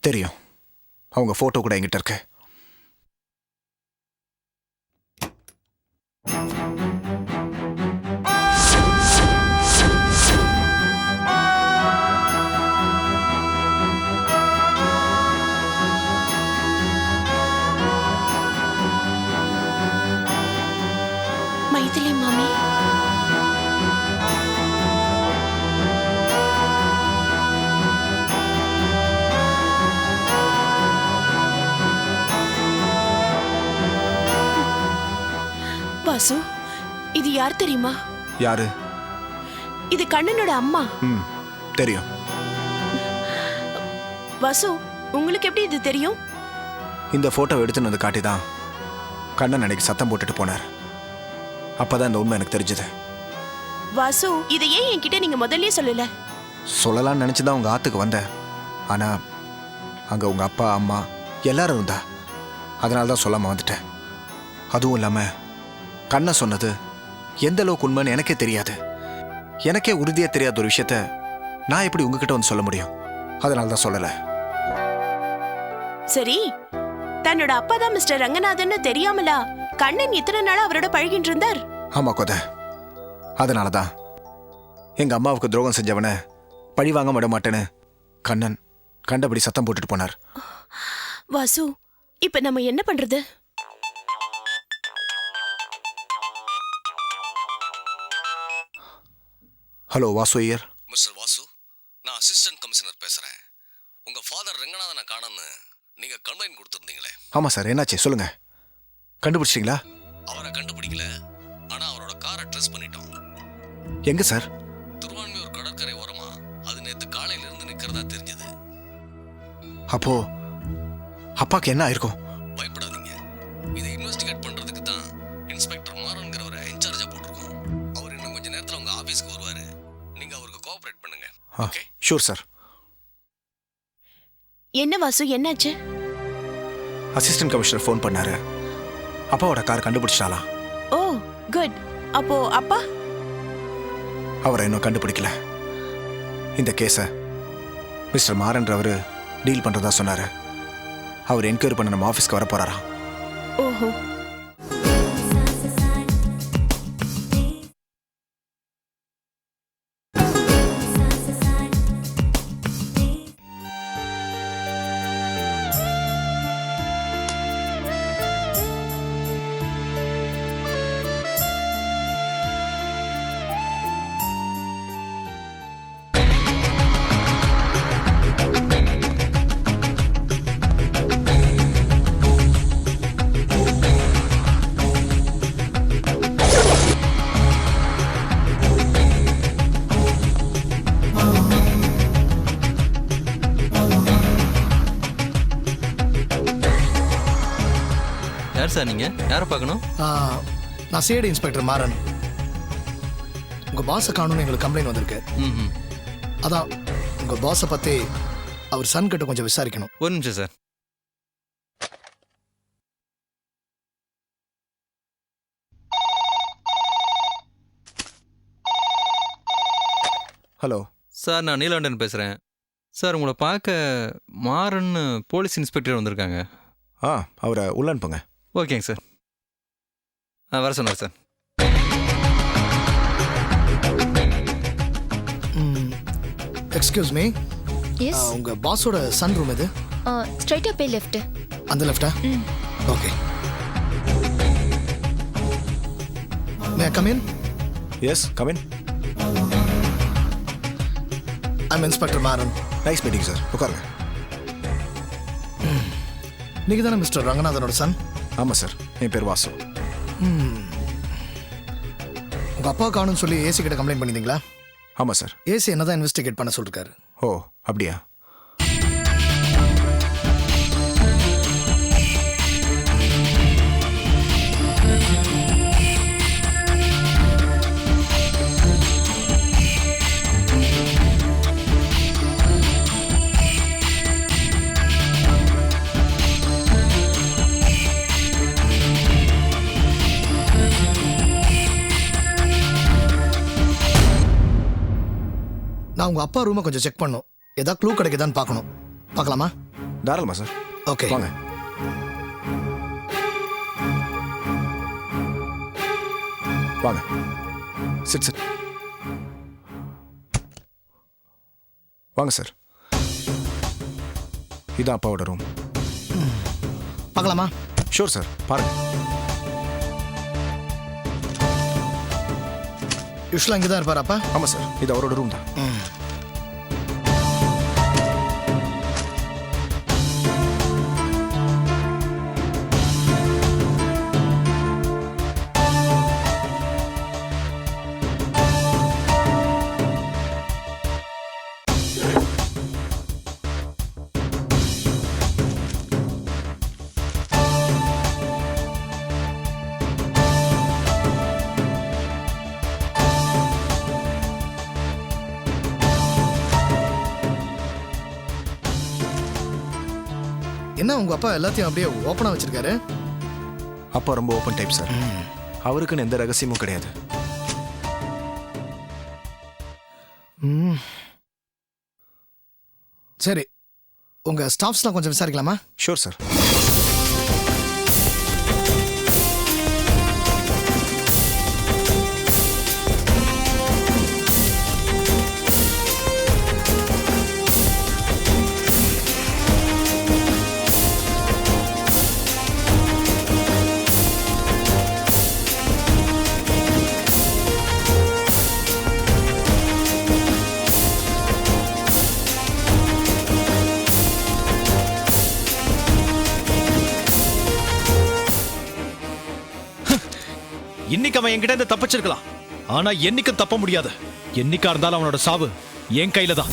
தெரியும். அவங்க ஃபோட்டோ கூட என்கிட்ட இருக்கு. வாசு? இது யார் தெரியுமா? யாரு? இது கண்ணனோட அம்மா. ம் தெரியும். வாசு உங்களுக்கு எப்படி இது தெரியும்? இந்த ஃபோட்டோ எடுத்துன்னு வந்து காட்டி தான் கண்ணன் அன்னைக்கு சத்தம் போட்டுட்டு போனார். அப்பதான் இந்த உண்மை எனக்கு தெரிஞ்சது. வாசு இதை ஏன் என்கிட்ட நீங்க முதல்லயே சொல்லல? சொல்லலாம்னு நினச்சி தான் உங்கள் ஆற்றுக்கு வந்தேன். ஆனால் அங்கே உங்கள் அப்பா அம்மா எல்லாரும் இருந்தா. அதனால தான் சொல்லாமல் வந்துட்டேன். அதுவும் இல்லாமல் கண்ணை சொன்னது எந்த அளவுக்கு உண்மைன்னு எனக்கே தெரியாது. எனக்கே உறுதியாக தெரியாத ஒரு விஷயத்த நான் எப்படி உங்ககிட்ட வந்து சொல்ல முடியும்? அதனால தான் சொல்லலை. சரி தன்னோட அப்பா தான் மிஸ்டர் ரங்கநாதன் தெரியாமலா கண்ணன் இத்தனை நாளா அவரோட பழகிட்டு இருந்தார்? ஆமாம் கொத. அதனால தான் எங்கள் அம்மாவுக்கு துரோகம் செஞ்சவனை பழி வாங்க விட மாட்டேன்னு கண்ணன் கண்டபடி சத்தம் போட்டுட்டு போனார். வாசு இப்ப நம்ம என்ன பண்றது? ஹலோ வாசு ஐயர் மிஸ்டர் வாசு நான் அசிஸ்டன்ட் கமிஷனர் பேசுறேன். உங்க ஃபாதர் ரெங்கநாதனை காணோன்னு நீங்க கம்ப்ளைண்ட் கொடுத்துருந்தீங்களே. ஆமாம் சார் என்னாச்சு? சொல்லுங்கள் கண்டுபிடிச்சிட்டிங்களா? அவரை கண்டுபிடிக்கல. ஆனா அவரோட காரை ட்ரெஸ் பண்ணிட்டோம். எங்கே சார்? திருவான்மையூர் கடற்கரை ஓரமா. அது நேத்து காலையில இருந்து நிக்கிறதா தெரிஞ்சது. அப்போ அப்பாக்கு என்ன ஆயிருக்கும்? பயப்படாதீங்க. இதை இன்வெஸ்டிகேட் பண்றதுக்கு தான் இன்ஸ்பெக்டர் மாறன்கிறவரை இன்சார்ஜா போட்டிருக்கோம். அவர் இன்னும் கொஞ்ச நேரத்துல உங்க ஆபீஸ்க்கு வருவாரு நீங்க அவருக்கு கோஆபரேட் பண்ணுங்க. ஓகே ஷூர் சார் என்ன வாசு என்னாச்சு? அசிஸ்டன்ட் கமிஷனர் ஃபோன் பண்ணாரு. அப்பாவோட கார் கண்டுபிடிச்சிட்டாலாம் ஓ குட் அப்போ அப்பா? அவரை இன்னும் கண்டுபிடிக்கல. இந்த கேஸை மிஸ்டர் மாறன்றவர் டீல் பண்ணுறதா சொன்னார். அவர் என்கொயரி பண்ண நம்ம ஆஃபீஸ்க்கு வர போகிறாராம் ஓஹோ. யார் சார் நீங்கள் யாரை பார்க்கணும்? நான் சிஐடி இன்ஸ்பெக்டர் மாறன். உங்க பாஸை காணும்னு எங்களுக்கு கம்ப்ளைண்ட் வந்திருக்கு. ம் அதான் உங்க பாஸை பத்தி அவர் சன் கிட்ட கொஞ்சம் விசாரிக்கணும். ஒரு நிமிஷம் சார். ஹலோ சார் நான் நீலாண்டன் பேசுகிறேன் சார் உங்களை பார்க்க மாறன்னு போலீஸ் இன்ஸ்பெக்டர் வந்திருக்காங்க. ஆ அவரை உள்ள அனுப்புங்க. ஓகேங்க சார். ஆ வர சொன்னார் சார். எக்ஸ்கியூஸ் மீ எஸ் உங்க பாஸோட சன் ரூம் இது ஸ்ட்ரைட்டா போய் லெஃப்ட் அந்த லெஃப்டா okay May. Come in yes come in I'm inspector Maran nice meeting sir உட்காருங்க நீங்க தானே மிஸ்டர் ரங்கநாதனோட சன் ஆமாம் சார். என் பேர் வாசு. உங்க அப்பா காணும்னு சொல்லி ஏசி கிட்ட கம்ப்ளைண்ட் பண்ணிருந்தீங்களா ஆமாம் சார். ஏசி என்னதான் இன்வெஸ்டிகேட் பண்ண சொல்லிருக்காரு. ஓ அப்படியா? நான் உங்க அப்பா ரூமை கொஞ்சம் செக் பண்ணும். ஏதாவது க்ளூ கிடைக்குதான்னு பார்க்கணும். பார்க்கலாமா? தாராளமா சார் ஓகே வாங்க. வாங்க. சிட் சிட் வாங்க சார் இதான் அப்பாவோட ரூம் பார்க்கலாமா? ஷூர் சார் பாருங்க. யூஸ்வலாக இங்கே தான் இருப்பார் அப்பா ஆமாம் சார் இது அவரோட ரூம் தான் என்ன உங்கள் அப்பா எல்லாத்தையும் அப்படியே ஓப்பனாக வச்சிருக்காரு. அப்பா ரொம்ப ஓப்பன் டைப் சார் அவருக்குன்னு எந்த ரகசியமும் கிடையாது. சரி உங்கள் ஸ்டாஃப்ஸ்லாம் கொஞ்சம் விசாரிக்கலாமா? ஷூர் சார் இன்னைக்கு அவன் என்கிட்ட இருந்து தப்பிச்சிருக்கலாம். ஆனா என்னைக்கும் தப்ப முடியாது. என்னைக்கா இருந்தாலும் அவனோட சாவு என் கையில தான்.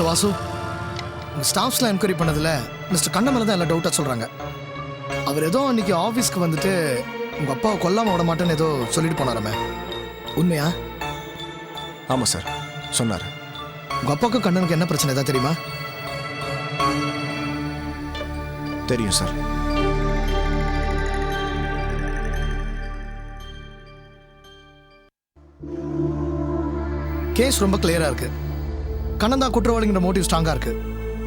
மிஸ்டர் வாசு உங்கள் ஸ்டாஃப்ஸ்லாம் என்கொயரி பண்ணதில் மிஸ்டர் கண்ண மேலே தான் எல்லாம் டவுட்டாக சொல்கிறாங்க அவர் ஏதோ அன்னைக்கு ஆஃபீஸ்க்கு வந்துட்டு உங்கள் அப்பாவை கொல்லாம விட மாட்டேன்னு ஏதோ சொல்லிட்டு போனாரமே. உண்மையா? ஆமாம் சார் சொன்னார். உங்கள் அப்பாவுக்கும் கண்ணனுக்கு என்ன பிரச்சனை? தான் தெரியுமா? தெரியும் சார். கேஸ் ரொம்ப கிளியராக இருக்கு. கண்ணன் தான் குற்றவாளிங்கிற மோட்டிவ் ஸ்ட்ராங்காக இருக்கு.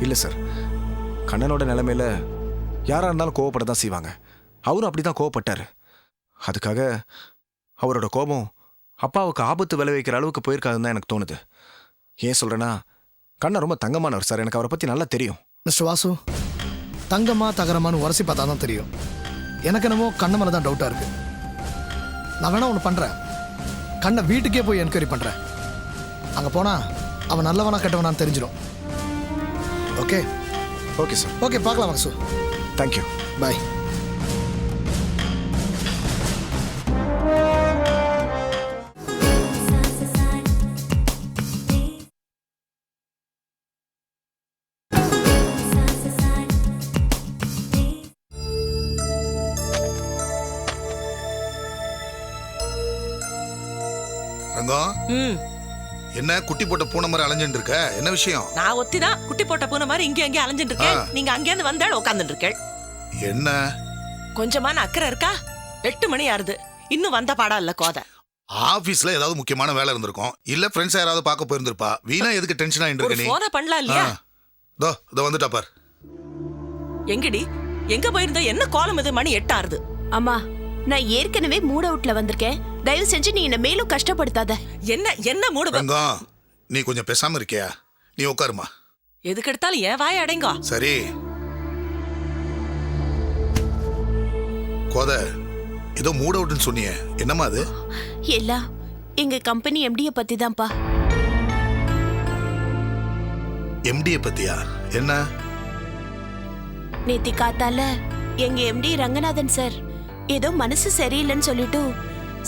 இல்லை சார். கண்ணனோட நிலைமையில யாராக இருந்தாலும் கோவப்பட தான் செய்வாங்க. அவரும் அப்படி தான் கோவப்பட்டார். அதுக்காக அவரோட கோபம் அப்பாவுக்கு ஆபத்து விளைவிக்கிற அளவுக்கு போயிருக்காதுன்னு தான் எனக்கு தோணுது. ஏன் சொல்கிறேன்னா கண்ணன் ரொம்ப தங்கமானவர் சார். எனக்கு அவரை பற்றி நல்லா தெரியும். மிஸ்டர் வாசு தங்கமா தகரமான்னு உரசி பார்த்தா தான் தெரியும். எனக்கு என்னமோ கண்ண மேலே தான் டவுட்டாக இருக்கு. நான் வேணா ஒன்று பண்ணுறேன் கண்ணை வீட்டுக்கே போய் என்கொயரி பண்ணுறேன் அங்கே போனால் அவன் நல்லவனா கெட்டவனான்னு தெரிஞ்சிடும் ஓகே ஓகே சார் ஓகே பார்க்கலாம் வாசு தேங்க்யூ பாய் என்ன குட்டி போட்ட பூனை மாதிரி அலைஞ்சுட்டு இருக்க? என்ன விஷயம்? நான் ஒத்தி தான் குட்டி போட்ட பூனை மாதிரி இங்கே அங்கே அலைஞ்சிட்டு இருக்கேன். நீங்க அங்கேருந்து வந்தாலும் உட்காந்துட்டு இருக்கேன் என்ன? கொஞ்சமான அக்கறை இருக்கா? எட்டு மணி ஆறுது. இன்னும் வந்த பாடம் இல்ல கோதை. ஆபீஸ்ல ஏதாவது முக்கியமான வேலை இருந்திருக்கும். இல்ல ஃப்ரெண்ட்ஸ் யாராவது பார்க்க போயிருந்திருப்பா? வீணா எதுக்கு டென்ஷன் ஆயிட்டு இருக்க நீ? போனை பண்ணலாம். இல்லையா? தோ இதோ வந்துட்டா பார். எங்கடி? எங்க போயிருந்த? என்ன கோலம் இது? மணி எட்டு ஆறுது அம்மா நான் ஏற்கனவே மூட் அவுட்ல வந்திருக்கேன். தயவு செஞ்சு நீ என்ன மேலும் கஷ்டப்படுத்தாத. என்ன என்ன மூடு ரங்கம் நீ கொஞ்சம் பேசாம இருக்கியா? நீ உட்காருமா. எதுக்கு எடுத்தாலும் ஏன் வாய அடைங்கோ. சரி. கோத ஏதோ மூட் அவுட்னு சொன்னியே. என்னம்மா அது? எல்லாம் எங்க கம்பெனி எம்டிய பத்தி தான்ப்பா எம்டியை பத்தியா? என்ன? நேத்தி காத்தால எங்க எம்டி ரங்கநாதன் சார். ஏதோ மனசு சரியில்லைன்னு சொல்லிட்டு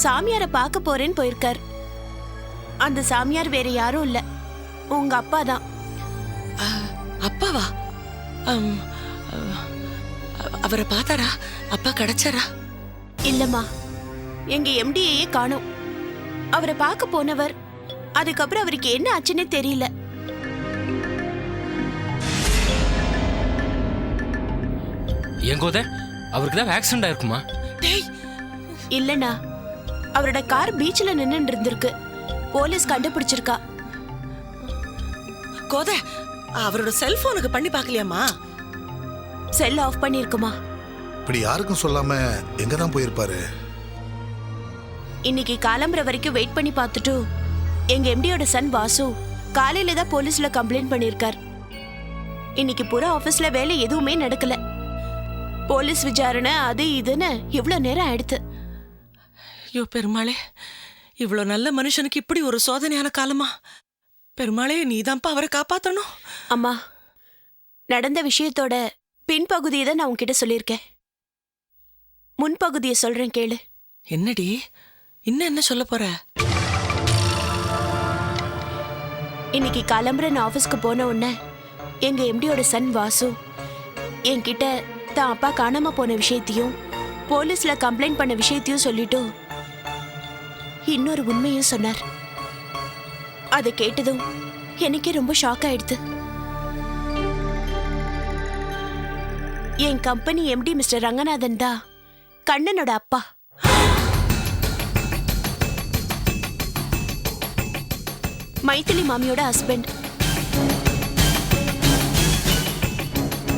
சாமியாரை பார்க்க போறேன்னு போயிருக்கார். அந்த சாமியார் வேற யாரும் இல்ல. உங்க அப்பா தான். அப்பாவா? அவரை பார்த்தாரா? அப்பா கிடைச்சாரா? இல்லம்மா. எங்க எம்டியையே காணோம். அவரை பார்க்க போனவர் அதுக்கப்புறம் அவருக்கு என்ன ஆச்சுன்னே தெரியல. ஏன் கோத அவருக்கு தான் ஆக்சிடென்ட் ஆயிருக்குமா? இல்லண்ணா அவரோட கார் பீச்ல நின்னுட்டு இருந்திருக்கு போலீஸ் கண்டுபிடிச்சிருக்கா. கோத அவரோட செல்போனுக்கு பண்ணி பார்க்கலையாமா செல் ஆஃப் பண்ணிருக்குமா இப்படி யாருக்கும் சொல்லாம எங்க தான் போயிருப்பாரு? இன்னைக்கு காலம்புற வரைக்கும் வெயிட் பண்ணி பார்த்துட்டு எங்க எம்டியோட சன் வாசு காலையில தான் போலீஸ்ல கம்ப்ளைண்ட் பண்ணிருக்கார் இன்னைக்கு புற ஆபீஸ்ல வேலை எதுவுமே நடக்கல. போலீஸ் விசாரணை அது இதுன்னு இவ்வளவு நேரம் ஆயிடுத்து. ஐயோ பெருமாளே. இவ்வளோ நல்ல மனுஷனுக்கு இப்படி ஒரு சோதனையான காலமா? பெருமாளே நீதான்ப்பா அவரை காப்பாத்தணும். அம்மா நடந்த விஷயத்தோட பின்பகுதியை தான் நான் உன்கிட்ட சொல்லியிருக்கேன். முன்பகுதியை சொல்றேன் கேளு. என்னடி? இன்னும் என்ன சொல்ல போற? இன்னைக்கு காலம்புற நான் ஆஃபீஸ்க்கு போன உடனே எங்க எம்டியோட சன் வாசு என்கிட்ட தான் அப்பா காணாம போன விஷயத்தையும் போலீஸ்ல கம்ப்ளைண்ட் பண்ண விஷயத்தையும் சொல்லிட்டு இன்னொரு உண்மையும் சொன்னார். அதை கேட்டதும் எனக்கே ரொம்ப ஷாக் ஆயிடுது. என் கம்பெனி எம்டி மிஸ்டர் ரங்கநாதன் தான் கண்ணனோட அப்பா. மைத்திலி மாமியோட ஹஸ்பண்ட்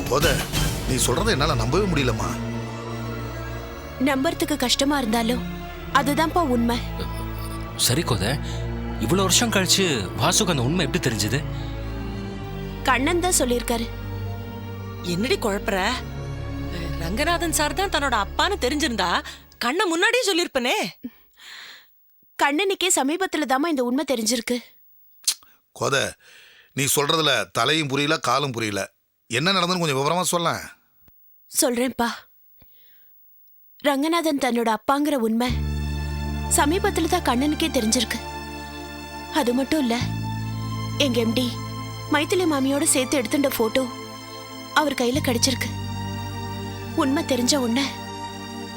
கோத நீ சொல்றதை என்னால நம்பவே முடியலம்மா. நம்புறதுக்கு கஷ்டமா இருந்தாலும் அதுதான்ப்பா உண்மை. சரி கோத. இவ்வளவு வருஷம் கழிச்சு வாசுக்கு அந்த உண்மை எப்படி தெரிஞ்சது? கண்ணன் தான் சொல்லியிருக்காரு. என்னடி குழப்புற? ரங்கநாதன் சார் தான் தன்னோட அப்பான்னு தெரிஞ்சிருந்தா கண்ணை முன்னாடியே சொல்லியிருப்பனே. கண்ணனுக்கே சமீபத்துல தாம்மா இந்த உண்மை தெரிஞ்சிருக்கு. கோத நீ சொல்றதுல தலையும் புரியல காலும் புரியல. என்ன நடந்ததுன்னு கொஞ்சம் விவரமா சொல்ல சொல்றேன்ப்பா. ரங்கநாதன் தன்னோட அப்பாங்கிற உண்மை சமீபத்தில் தான் கண்ணனுக்கே தெரிஞ்சிருக்கு. அது மட்டும் இல்ல எங்க எம்டி மைத்திலி மாமியோட சேர்த்து எடுத்துட்ட போட்டோ அவர் கையில கிடைச்சிருக்கு. உண்மை தெரிஞ்ச உடனே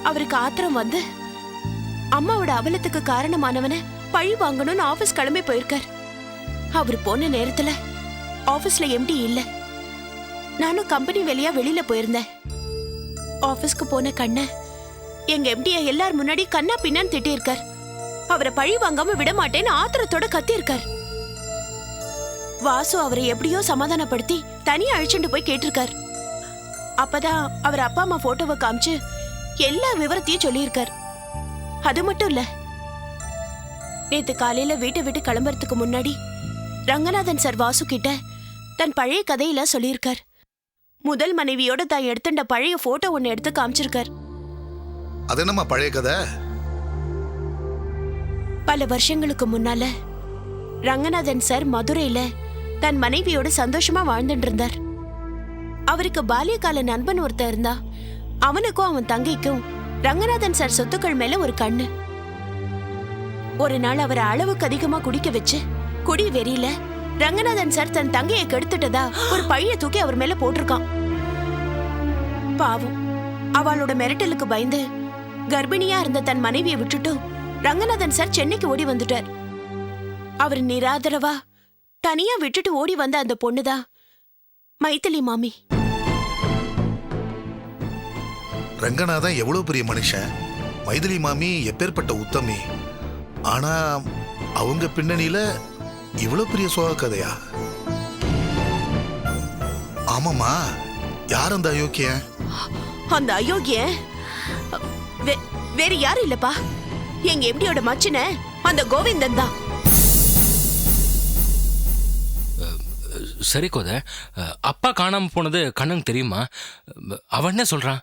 அவருக்கு ஆத்திரம் வந்து அம்மாவோட அவலத்துக்கு காரணமானவனை பழி வாங்கணும்னு ஆபீஸ் கிளம்பி போயிருக்கார். அவர் போன நேரத்துல ஆபீஸ்ல எம்டி இல்ல. நானும் கம்பெனி வெளியா வெளியில போயிருந்தேன். ஆபீஸ்க்கு போன கண்ண. எங்க எம்டிய எல்லார் முன்னாடி கண்ணா பின்னான்னு திட்டியிருக்கார். அவரை பழி வாங்காம விட மாட்டேன்னு ஆத்திரத்தோட கத்தியிருக்கார். வாசு அவரை எப்படியோ சமாதானப்படுத்தி தனியா அழிச்சுட்டு போய் கேட்டிருக்கார். அப்பதான் அவர் அப்பா அம்மா போட்டோவை காமிச்சு எல்லா விவரத்தையும் சொல்லியிருக்கார். அது மட்டும் இல்ல நேத்து காலையில வீட்டை விட்டு கிளம்புறதுக்கு முன்னாடி ரங்கநாதன் சார் வாசு கிட்ட தன் பழைய கதையில சொல்லியிருக்கார். முதல் மனைவியோட தான் எடுத்துட்ட பழைய போட்டோ ஒன்னு எடுத்து காமிச்சிருக்கார். அது என்னம்மா பழைய கதை? பல வருஷங்களுக்கு முன்னால ரங்கநாதன் சார் மதுரையில தன் மனைவியோட சந்தோஷமா வாழ்ந்துட்டு இருந்தார் அவருக்கு பால்யகால நண்பன் ஒருத்தன் இருந்தா அவனுக்கும் அவன் தங்கைக்கும் ரங்கநாதன் சார் சொத்துக்கள் மேல ஒரு கண்ணு. ஒரு நாள் அவரை அளவுக்கு அதிகமா குடிக்க வச்சு குடி வெறியில ரங்கநாதன் சார் தன் தங்கையை கெடுத்துட்டதா? ஒரு பழிய தூக்கி அவர் மேல போட்டிருக்கான். பாவம். அவளோட மிரட்டலுக்கு பயந்து கர்ப்பிணியா இருந்த தன் மனைவியை விட்டுட்டு ரங்கநாதன் சார் சென்னைக்கு ஓடி வந்துட்டார். அவர் நிராதரவா தனியா விட்டுட்டு ஓடி வந்த அந்த பொண்ணுதான் மைத்திலி மாமி. ரங்கநாதன் எவ்வளவு பெரிய மனுஷன்? மைதிலி மாமி எப்பேற்பட்ட உத்தமி. ஆனா அவங்க பின்னணியில இவ்வளவு பெரிய சோக கதையா? ஆமாமா யார் அந்த அயோக்கியன்? அந்த அயோக்கியன்? வே- வேற யாரும் இல்லப்பா. எங்க எம்டியோட மச்சின அந்த கோவிந்தன் தான். சரி கோதை. அப்பா காணாம போனது கண்ணன் தெரியுமா? அவன் என்ன சொல்றான்?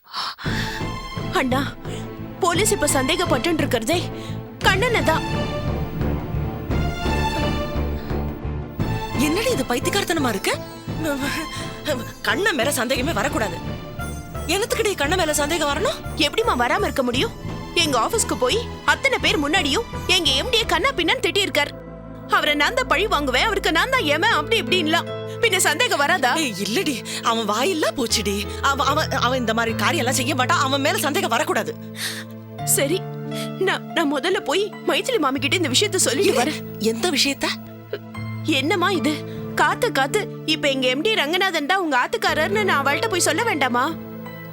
அண்ணா போலீஸ் இப்ப சந்தேகப்பட்டு இருக்கிறதே கண்ணனை தான் இது பைத்தியக்காரத்தனமா இருக்கு? கண்ண மேல சந்தேகமே வரக்கூடாது. என்னத்துக்குடி கண்ண மேல சந்தேகம் வரணும்? எப்படிம்மா வராம இருக்க முடியும்? எங்க ஆபீஸ்க்கு போய் அத்தனை பேர் முன்னாடியும் எங்க எம்டிய கண்ணா பின்னன்னு திட்டி இருக்கார் அவரை நான் தான் பழி வாங்குவேன் அவருக்கு நான் தான் ஏம அப்படி இப்படின்லாம். பின்ன சந்தேகம் வராதா? இல்லடி. அவன் வாயில்லா போச்சுடி. அவன் அவன் அவன் இந்த மாதிரி காரியம் எல்லாம் செய்ய மாட்டான் அவன் மேல சந்தேகம் வரக்கூடாது. சரி. நான் நான் முதல்ல போய் மைத்திலி மாமி கிட்ட இந்த விஷயத்த சொல்லிட்டு வரேன். எந்த விஷயத்த? என்னம்மா இது? காத்து காத்து. இப்ப எங்க எம்டி ரங்கநாதன் தான் உங்க ஆத்துக்காரர்னு நான் அவள்கிட்ட போய் சொல்ல வேண்டாமா?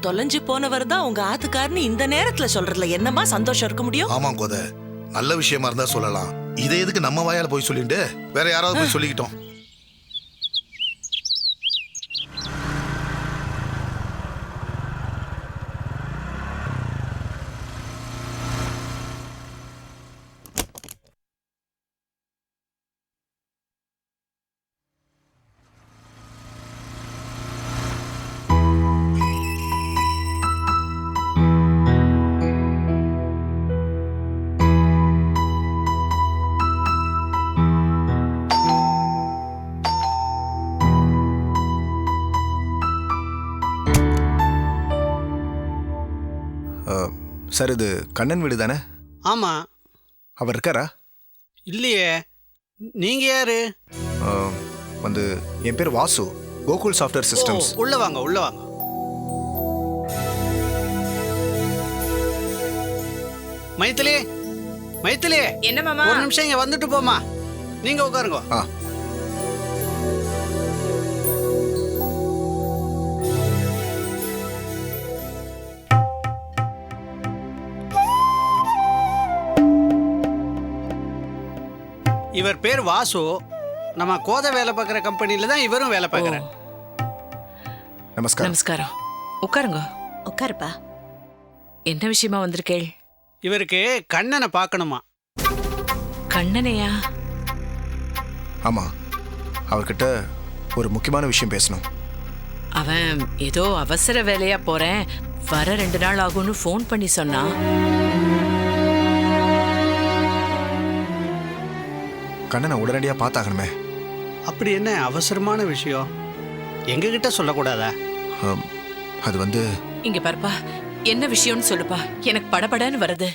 தொலைஞ்சு போனவர் தான் உங்க ஆத்துக்காரன்னு இந்த நேரத்துல சொல்றதுல என்னமா சந்தோஷம் இருக்க முடியும்? ஆமா கோத. நல்ல விஷயமா இருந்தா சொல்லலாம். இதை எதுக்கு நம்ம வாயால போய் சொல்லிட்டு வேற யாராவது போய் சொல்லிக்கிட்டோம். சார் இது கண்ணன் வீடு தானே? ஆமா. அவர் இருக்காரா? இல்லையே. நீங்க யாரு? வந்து என் பேர் Vasu. Gokul software oh, systems உள்ள வாங்க உள்ள வாங்க. மைத்திலி மைத்திலி. என்ன மாமா? ஒரு நிமிஷம் இங்க வந்துட்டு போமா நீங்க உட்காருங்க. ஆ. இவர் பேர் வாசு. நம்ம கோதை வேலை பார்க்குற கம்பெனில தான் இவரும் வேலை பார்க்குறாரு. நமஸ்காரம். நமஸ்காரம். உட்காருங்க. உட்காருப்பா. என்ன விஷயமா வந்திருக்கேள் இவருக்கு கண்ணனை பார்க்கணுமா? கண்ணனையா? ஆமாம் அவர்கிட்ட ஒரு முக்கியமான விஷயம் பேசணும். அவன் ஏதோ அவசர வேலையா போறேன். வர ரெண்டு நாள் ஆகும்னு ஃபோன் பண்ணி சொன்னான். கண்ணனை உடனடியாக பார்த்தாகணுமே. அப்படி என்ன அவசரமான விஷயம்? எங்ககிட்ட சொல்லக்கூடாதா? அது வந்து இங்க பாருப்பா என்ன விஷயம்னு சொல்லுப்பா. எனக்கு படபடன்னு வருது.